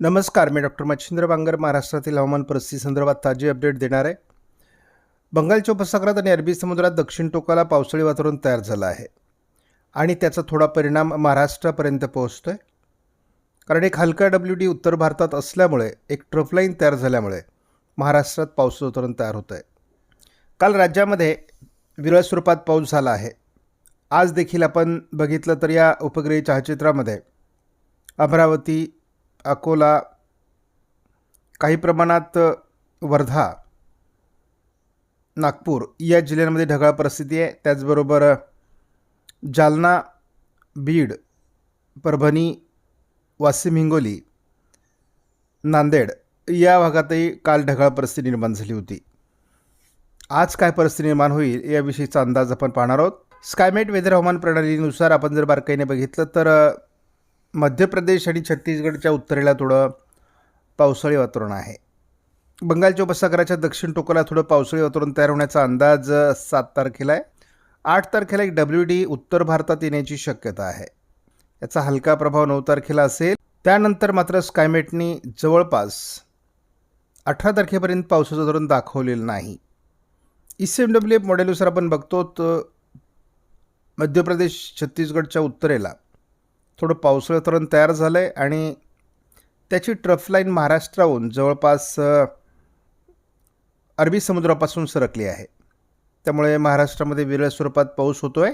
नमस्कार मी डॉक्टर मच्छिंद्र बांगर महाराष्ट्रातील हवामान परिस्थिती संदर्भात ताजी अपडेट देणार आहे. बंगालच्या उपसागरात आणि अरबी समुद्रात दक्षिण टोकाला पावसाळी वातावरण तयार झालं आहे आणि त्याचा थोडा परिणाम महाराष्ट्रापर्यंत पोहोचतो आहे कारण एक हलका डब्ल्यू डी उत्तर भारतात असल्यामुळे एक ट्रफलाईन तयार झाल्यामुळे महाराष्ट्रात पावसाचं वातावरण तयार होतं आहे काल राज्यामध्ये विरळ स्वरूपात पाऊस झाला आहे. आज देखील आपण बघितलं तर या उपग्रही छायाचित्रामध्ये अमरावती अकोला काही प्रमाणात वर्धा नागपूर या जिल्ह्यांमध्ये ढगाळ परिस्थिती आहे. त्याचबरोबर जालना बीड परभणी वाशिम हिंगोली नांदेड या भागातही काल ढगाळ परिस्थिती निर्माण झाली होती. आज काय परिस्थिती निर्माण होईल याविषयीचा अंदाज आपण पाहणार आहोत. स्कायमेट वेदर हवामान प्रणालीनुसार आपण जर बारकाईने बघितलं तर मध्य प्रदेश आणि छत्तीसगडच्या उत्तरेला थोडं पावसाळी वातावरण आहे. बंगालच्या उपसागराच्या दक्षिण टोकाला थोडं पावसाळी वातावरण तयार होण्याचा अंदाज सात तारखेला आहे. आठ तारखेला एक डब्ल्यू डी उत्तर भारतात येण्याची शक्यता आहे. याचा हलका प्रभाव नऊ तारखेला असेल. त्यानंतर मात्र स्कायमेटनी जवळपास अठरा तारखेपर्यंत पावसाचं धोरण दाखवलेलं नाही. E C M W F मॉडेलनुसार आपण बघतो तर मध्य प्रदेश छत्तीसगडच्या उत्तरेला थोडं पावसाळं तरण तयार झालं आहे आणि त्याची ट्रफलाईन महाराष्ट्राहून जवळपास अरबी समुद्रापासून सरकली आहे. त्यामुळे महाराष्ट्रामध्ये विरळ स्वरूपात पाऊस होतो आहे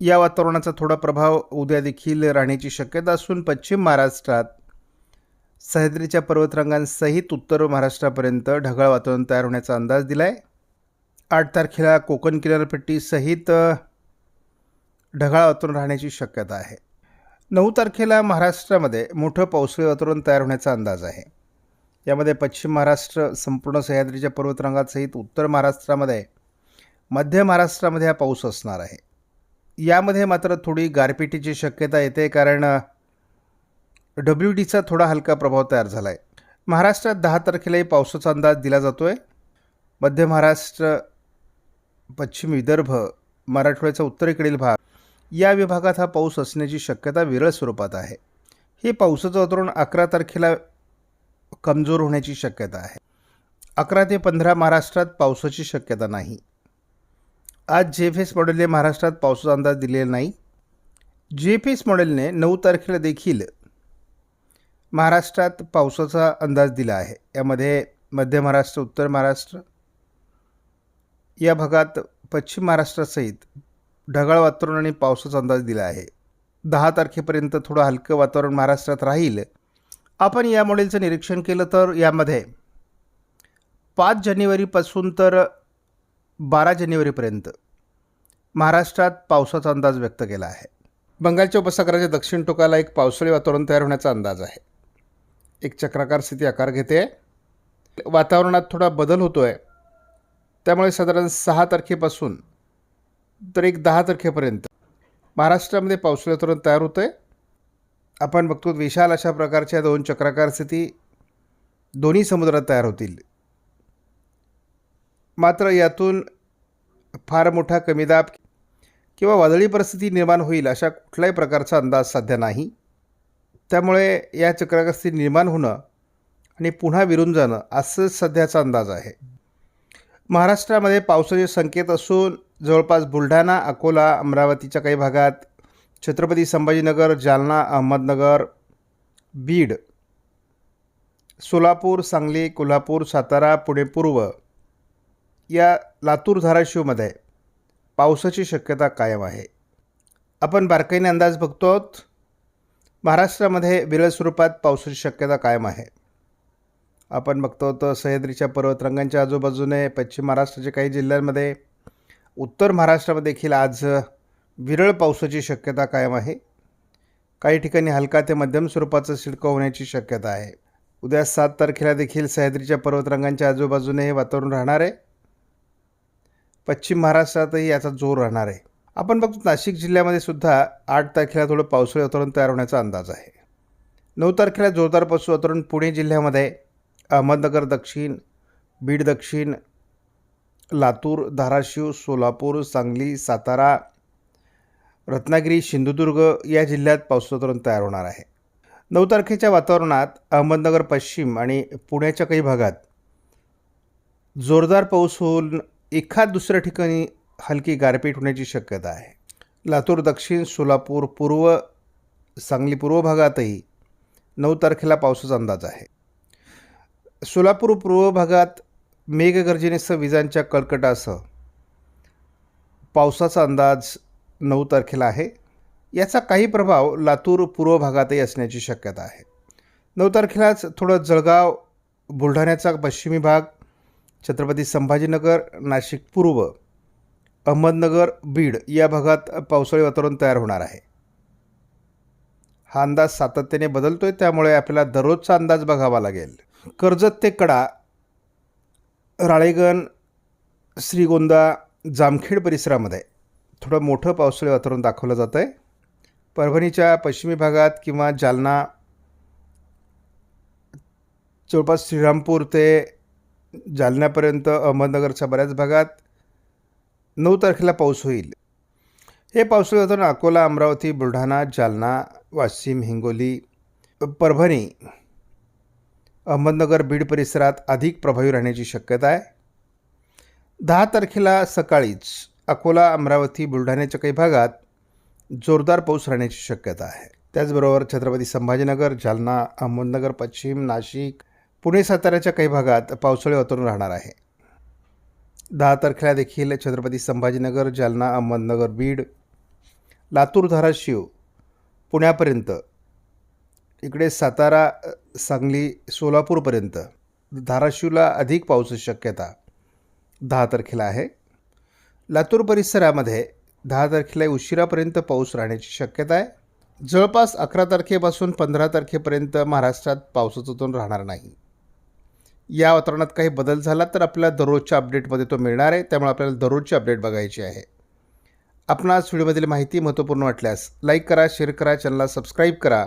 या वातावरणाचा थोडा प्रभाव उद्या देखील राहण्याची शक्यता असून पश्चिम महाराष्ट्रात सह्याद्रीच्या पर्वतरांगांसहित उत्तर महाराष्ट्रापर्यंत ढगाळ वातावरण तयार होण्याचा अंदाज दिला आहे आठ तारखेला कोकण किनारपट्टीसहित ढगाळ वातावरण राहण्याची शक्यता आहे. नऊ तारखेला महाराष्ट्रामध्ये मोठं पावसाळी वातावरण तयार होण्याचा अंदाज आहे. यामध्ये पश्चिम महाराष्ट्र संपूर्ण सह्याद्रीच्या पर्वतरांगासहित उत्तर महाराष्ट्रामध्ये मध्य महाराष्ट्रामध्ये हा पाऊस असणार आहे. यामध्ये मात्र थोडी गारपिटीची शक्यता येते कारण डब्ल्यू डीचा थोडा हलका प्रभाव तयार झाला आहे महाराष्ट्रात दहा तारखेलाही पावसाचा अंदाज दिला जातो आहे मध्य महाराष्ट्र पश्चिम विदर्भ मराठवाड्याचा उत्तरेकडील भाग या विभागात हा पाऊस असण्याची शक्यता विरळ स्वरूपात आहे. हे पावसाचं वातावरण अकरा तारखेला कमजोर होण्याची शक्यता आहे. अकरा ते पंधरा महाराष्ट्रात पावसाची शक्यता नाही. आज जे एफ एस मॉडेलने महाराष्ट्रात पावसाचा अंदाज दिलेला नाही. जे एफ एस मॉडेलने नऊ तारखेला देखील महाराष्ट्रात पावसाचा अंदाज दिला आहे. यामध्ये मध्य महाराष्ट्र उत्तर महाराष्ट्र या भागात पश्चिम महाराष्ट्रासहित ढगाळ वातावरण आणि पावसाचा अंदाज दिला आहे. दहा तारखेपर्यंत थोडं हलकं वातावरण महाराष्ट्रात राहील. आपण या मॉडेलचं निरीक्षण केलं तर यामध्ये पाच जानेवारीपासून तर बारा जानेवारीपर्यंत महाराष्ट्रात पावसाचा अंदाज व्यक्त केला आहे. बंगालच्या उपसागराच्या दक्षिण टोकाला एक पावसाळी वातावरण तयार होण्याचा अंदाज आहे. एक चक्राकार स्थिती आकार घेते. वातावरणात थोडा बदल होतो आहे त्यामुळे साधारण सहा तारखेपासून तर एक दहा तारखेपर्यंत. महाराष्ट्रामध्ये पावसाळी वातावरण तयार होतं आहे आपण बघतो विशाल अशा प्रकारच्या दोन चक्राकार स्थिती दोन्ही समुद्रात तयार होतील. मात्र यातून फार मोठा कमी दाब किंवा वादळी परिस्थिती निर्माण होईल अशा कुठल्याही प्रकारचा अंदाज सध्या नाही. त्यामुळे या चक्राकार स्थिती निर्माण होणं आणि पुन्हा विरून जाणं असंच सध्याचा अंदाज आहे. महाराष्ट्रामध्ये पावसाचे संकेत असून जवळपास बुलढाणा अकोला अमरावतीच्या काही भागात छत्रपती संभाजीनगर जालना अहमदनगर बीड सोलापूर सांगली कोल्हापूर सातारा पुणे पूर्व या लातूर धाराशिवमध्ये पावसाची शक्यता कायम आहे. आपण बारकाईने अंदाज बघतो आहोत महाराष्ट्रामध्ये विरळ स्वरूपात पावसाची शक्यता कायम आहे. आपण बघतो तर सह्याद्रीच्या पर्वतरंगांच्या आजूबाजूने पश्चिम महाराष्ट्राच्या काही जिल्ह्यांमध्ये उत्तर महाराष्ट्रामध्ये देखील आज विरळ पावसाची शक्यता कायम आहे. काही ठिकाणी हलका ते मध्यम स्वरूपाचं शिडकं होण्याची शक्यता आहे. उद्या सात तारखेला देखील सह्याद्रीच्या पर्वतरांगांच्या आजूबाजूने हे वातावरण राहणार आहे. पश्चिम महाराष्ट्रातही याचा जोर राहणार आहे. आपण बघतो नाशिक जिल्ह्यामध्ये सुद्धा आठ तारखेला थोडं पावसाळी वातावरण तयार होण्याचा अंदाज आहे. नऊ तारखेला जोरदार पाऊस वातावरण पुणे जिल्ह्यामध्ये अहमदनगर दक्षिण बीड दक्षिण लातूर धाराशिव सोलापूर सांगली सातारा रत्नागिरी सिंधुदुर्ग या जिल्ह्यात पावसातरण तयार होणार आहे. नऊ तारखेच्या वातावरणात अहमदनगर पश्चिम आणि पुण्याच्या काही भागात जोरदार पाऊस होऊन एखाद दुसऱ्या ठिकाणी हलकी गारपीट होण्याची शक्यता आहे. लातूर दक्षिण सोलापूर पूर्व सांगली पूर्व भागातही नऊ तारखेला पावसाचा अंदाज आहे. सोलापूर पूर्व भागात मेघगर्जनेसह विजांच्या कडकडासह पावसाचा अंदाज नऊ तारखेला आहे. याचा काही प्रभाव लातूर पूर्व भागातही असण्याची शक्यता आहे. नऊ तारखेलाच थोडं जळगाव बुलढाण्याचा पश्चिमी भाग छत्रपती संभाजीनगर नाशिक पूर्व अहमदनगर बीड या भागात पावसाळी वातावरण तयार होणार आहे. हा अंदाज सातत्याने बदलतोय त्यामुळे आपल्याला दररोजचा अंदाज बघावा लागेल. कर्जत ते कडा राळेगण श्रीगोंदा जामखेड परिसरामध्ये थोडं मोठं पावसाळी वातावरण दाखवलं जातं आहे परभणीच्या पश्चिमी भागात किंवा जालना जवळपास श्रीरामपूर ते जालन्यापर्यंत अहमदनगरच्या बऱ्याच भागात नऊ तारखेला पाऊस होईल. हे पावसाळी वातावरण अकोला अमरावती बुलढाणा जालना वाशिम हिंगोली परभणी अहमदनगर बीड परिसरात अधिक प्रभावी राहण्याची शक्यता आहे. दहा तारखेला सकाळीच अकोला अमरावती बुलढाण्याच्या काही भागात जोरदार पाऊस राहण्याची शक्यता आहे. त्याचबरोबर छत्रपती संभाजीनगर जालना अहमदनगर पश्चिम नाशिक पुणे साताऱ्याच्या काही भागात पावसाळी वातावरण राहणार आहे. दहा तारखेला देखील छत्रपती संभाजीनगर जालना अहमदनगर बीड लातूर धाराशिव पुण्यापर्यंत इकडे सातारा सांगली सोलापूरपर्यंत धाराशिवला अधिक पावसाची शक्यता दहा तारखेला आहे. लातूर परिसरामध्ये दहा तारखेला उशिरापर्यंत पाऊस राहण्याची शक्यता आहे. जवळपास अकरा तारखेपासून पंधरा तारखेपर्यंत महाराष्ट्रात पावसाचं तोंड राहणार नाही. या वातावरणात काही बदल झाला तर आपल्याला दररोजच्या अपडेटमध्ये तो मिळणार आहे. त्यामुळे आपल्याला दररोजची अपडेट बघायची आहे. आपणास व्हिडिओमधील माहिती महत्त्वपूर्ण वाटल्यास लाईक करा शेअर करा चॅनलला सबस्क्राईब करा.